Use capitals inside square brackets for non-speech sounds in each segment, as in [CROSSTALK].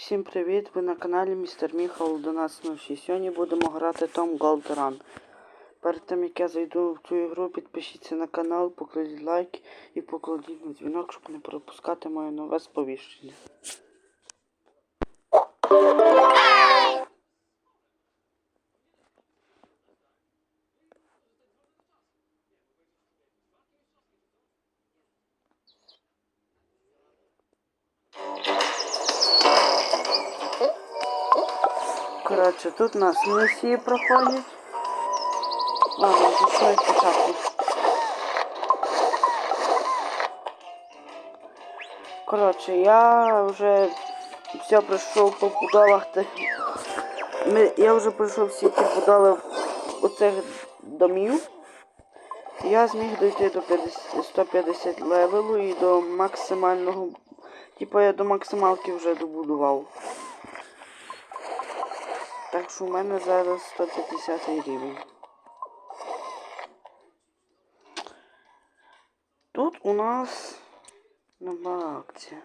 Всім привіт! Ви на каналі Містер Міхал 1106. Сьогодні будемо грати Том Gold. Перед тим як я зайду в цю ігру, підпишіться на канал, покладіть лайк і покладіть на дзвінок, щоб не пропускати моє нове сповіщення. Коротше, тут у нас місії проходять. Ладно, зайшли спочатку. Коротше, я вже все пройшов по. Ми, я вже пройшов всі ті будови оцих домів. Я зміг дійти до 50, 150 левелу і до максимального. Типа я до максималки вже добудував. Так що у мене зараз 150 рівень. Тут у нас нова акція.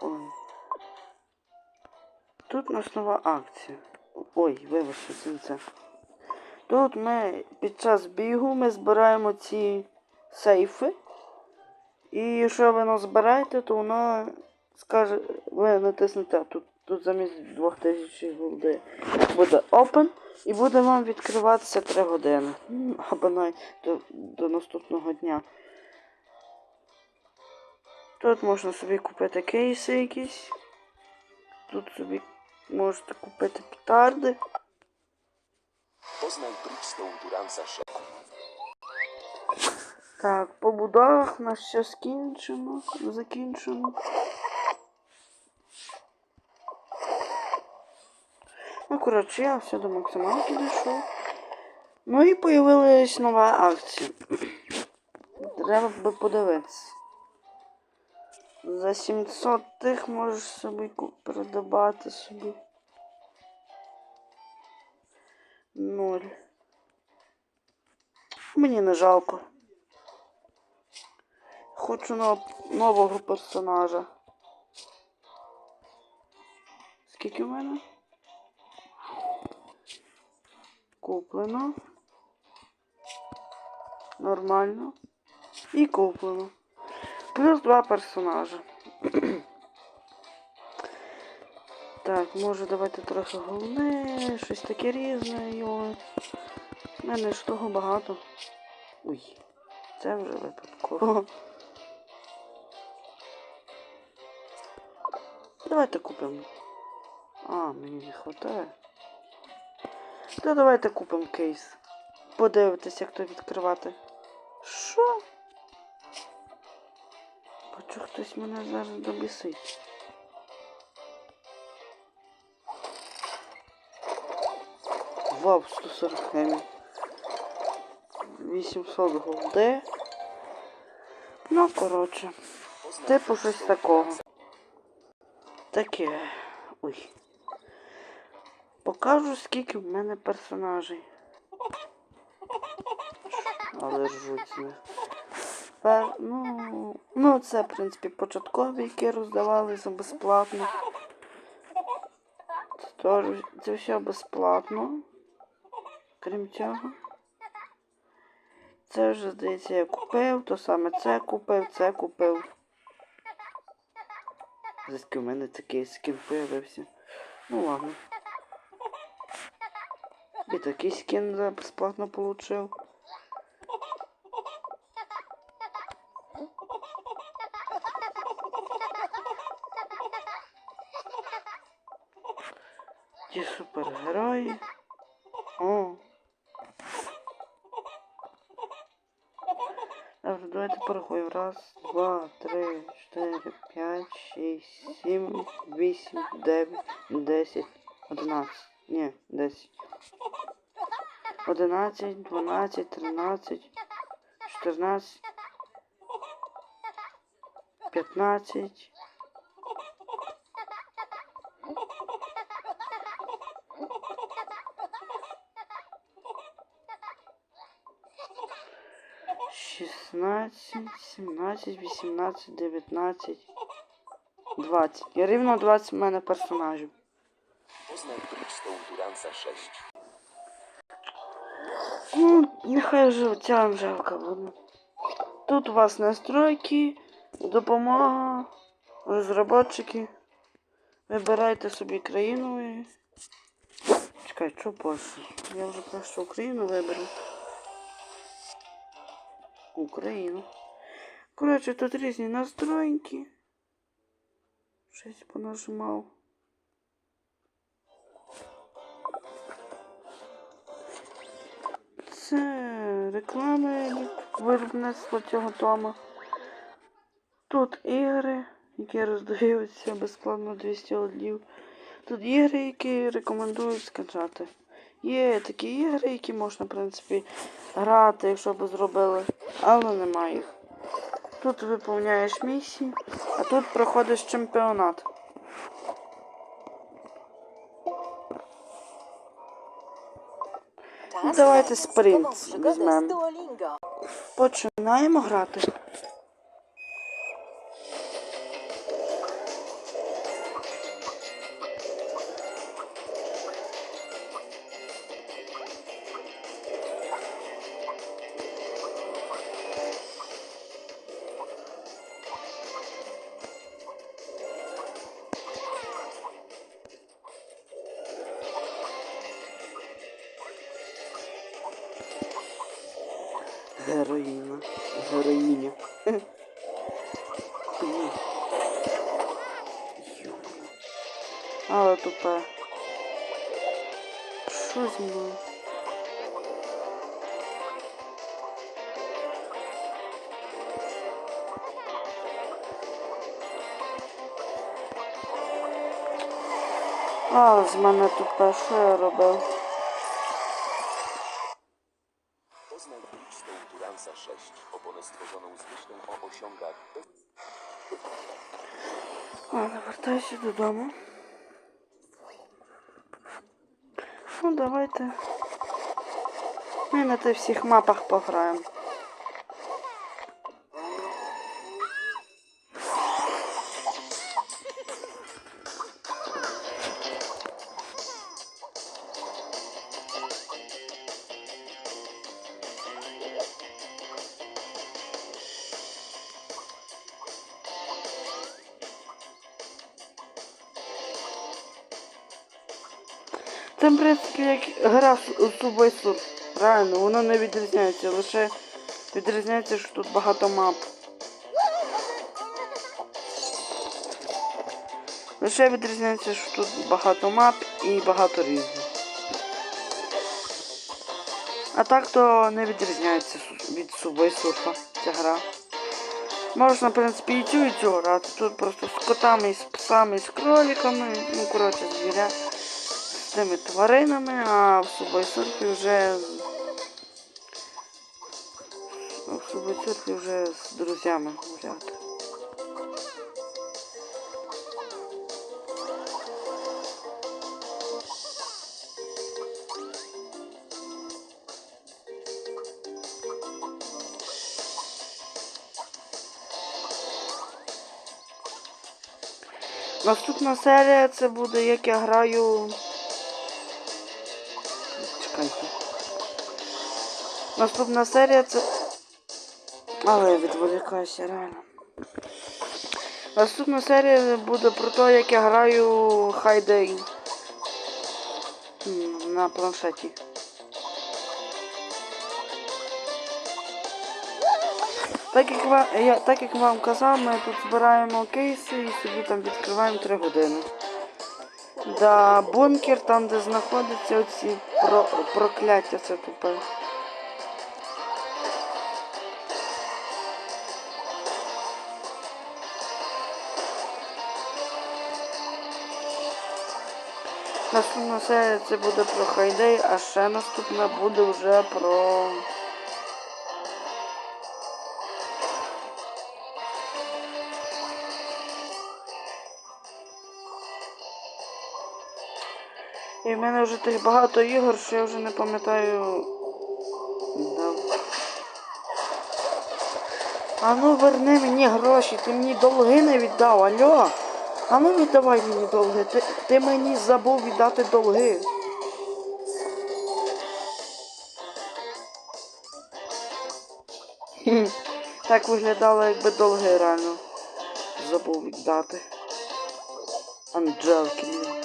Ой. Тут у нас нова акція. Ой, вибачте, це. Тут ми під час бігу ми збираємо ці сейфи. І якщо ви назбираєте, то воно скаже, ви натиснете тут, тут замість 2000 голди буде Open і буде вам відкриватися 3 години. [LAUGHS] Або навіть до, до наступного дня. Тут можна собі купити кейси якісь. Тут собі можете купити петарди. Poznaj Bridgestone Duransa 6. Так, по будовах у нас все скінчено, закінчено. Ну, коротше, я все до максималки дійшов. Ну і появилась нова акція. Треба би подивитися. За 700 тих можеш собі придбати собі. Ноль. Мені не жалко. Хочу нов- нового персонажа. Скільки в мене? Куплено. Нормально. І куплено. Плюс два персонажа. [CLEARS THROAT] так, може давайте трохи головне, щось таке різне, йой. У мене ж того багато. Ой, це вже випадково. Давайте купимо. А, мені не вистачає. То давайте купимо кейс. Подивитись, як то відкривати. Що? Бачу, хтось мене зараз добісить. Вау, 140 гемів. 800 голди. Ну, коротше. Типу щось такого. Таке. Ой. Покажу, скільки в мене персонажей. Але ржуть з них. Пер... Ну, ну, це, в принципі, початкові, які роздавалися безплатно. Це все безплатно. Крім цього. Це вже, здається, я купив, то саме це купив, це купив. Звідки в мене такий скін появився. Ну ладно. І такий скін за безплатно получив. Ті супергерої. О. Добре, давайте порахуємо. Раз, два, три, чотири, п'ять, шість, сім, вісім, дев'ять, десять, одинадцять. Ні, десять. Одинадцять, дванадцять, тринадцять, чотирнадцять, п'ятнадцять. Шістнадцять, сімнадцять, вісімнадцять, дев'ятнадцять, 20. І рівно 20 в мене персонажів. Poznaj Bridgestone Duransa 6. Нехай вже ця Анжелка буде. Тут у вас настройки, допомога, розробники. Вибирайте собі країну. Чекай, що Польща? Я вже просто Україну виберу. Україну. Коротше, тут різні настройки. Щось понажимав. Це реклами виробництва цього тома. Тут ігри, які роздаються безплатно 200 олів. Тут ігри, які рекомендують скачати. Є такі ігри, які можна, в принципі, грати, якщо б зробили, але немає їх. Тут виповняєш місії, а тут проходиш чемпіонат. Wezmemy. z Duolingo. Починаємо грати. Героїна. Героїня. Але тупе. Що зі мною? А, з мене тупе, що я робив? Додому. Ну, давайте. Ми на тих всіх мапах пограємо. Це, в принципі, як гра Subway Реально, воно не відрізняється, лише відрізняється, що тут багато мап. Лише відрізняється, що тут багато мап і багато різних. А так то не відрізняється від Subway ця гра. Можна, в принципі, і цю, і цю грати. Тут просто з котами, і з псами, і з кроликами. Ну, коротше, звіря з тими тваринами, а в субайсурфі вже в субайсурфі вже з друзями гуляти. Наступна серія це буде як я граю. Чекайте. Наступна серія це. Але я відволікаюся реально. Наступна серія буде про те, як я граю Day на планшеті. Так як, я, так як вам казав, ми тут збираємо кейси і собі там відкриваємо 3 години. Да, бункер, там де знаходяться оці про, прокляття, це тупе. Наступна серія це буде про Хайдей, а ще наступна буде вже про. І в мене вже тих багато ігор, що я вже не пам'ятаю. Да. А ну верни мені гроші, ти мені долги не віддав, алло. А ну віддавай мені долги. Ти, ти мені забув віддати долги. Так виглядало, якби долги реально забув віддати. Анджелки.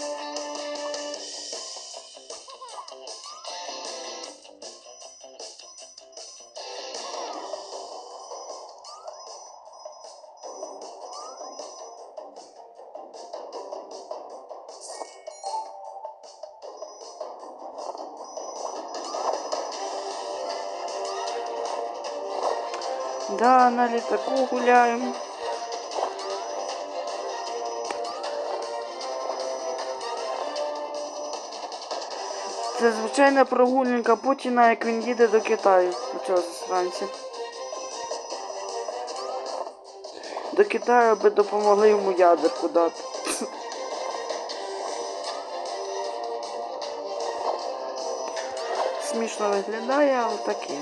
Да, на літаку гуляємо. Це звичайна прогулянка Путіна, як він їде до Китаю. У цього засранця. До Китаю, аби допомогли йому ядерку дати. Смішно виглядає, але таке.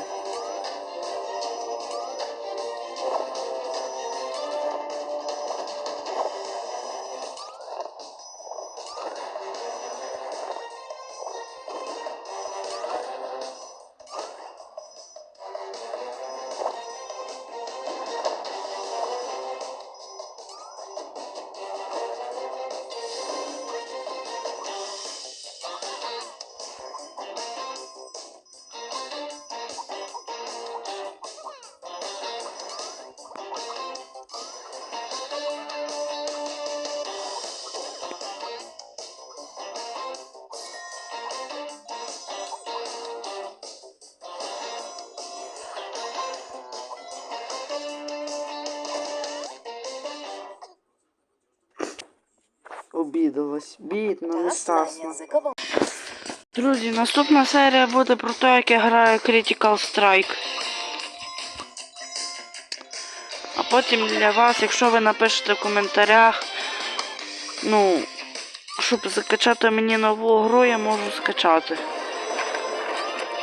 Обідалась. Нещасна. язиково Друзі, наступна серія буде про те, як я граю Critical Strike. А потім для вас, якщо ви напишете в коментарях, ну, щоб закачати мені нову гру, я можу скачати.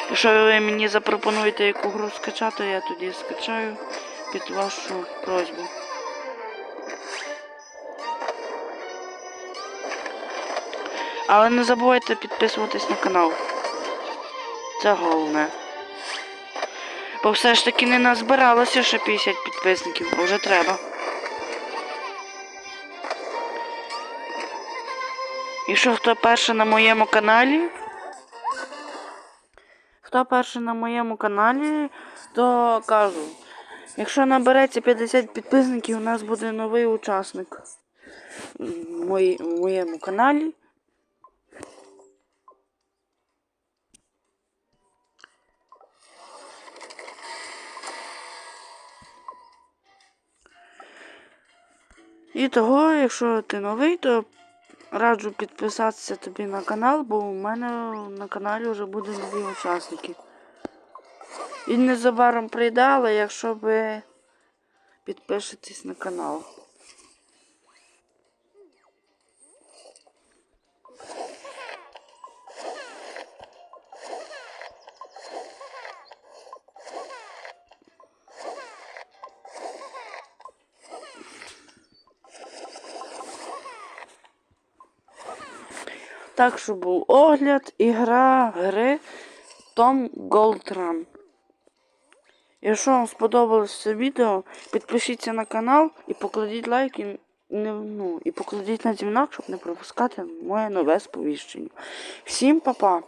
Якщо ви мені запропонуєте яку гру скачати, я тоді скачаю під вашу просьбу. Але не забувайте підписуватись на канал. Це головне. Бо все ж таки не назбиралося ще 50 підписників, а вже треба. І що хто перший на моєму каналі? Хто перший на моєму каналі, то кажу. Якщо набереться 50 підписників, у нас буде новий учасник в моєму каналі. І того, якщо ти новий, то раджу підписатися тобі на канал, бо у мене на каналі вже будуть нові учасники. І незабаром прийде, але якщо ви підпишетесь на канал. Так що був огляд і гра гри Tom Gold. Якщо вам сподобалось це відео, підпишіться на канал і покладіть лайк і, ну, і покладіть на дзвінок, щоб не пропускати моє нове сповіщення. Всім па-па!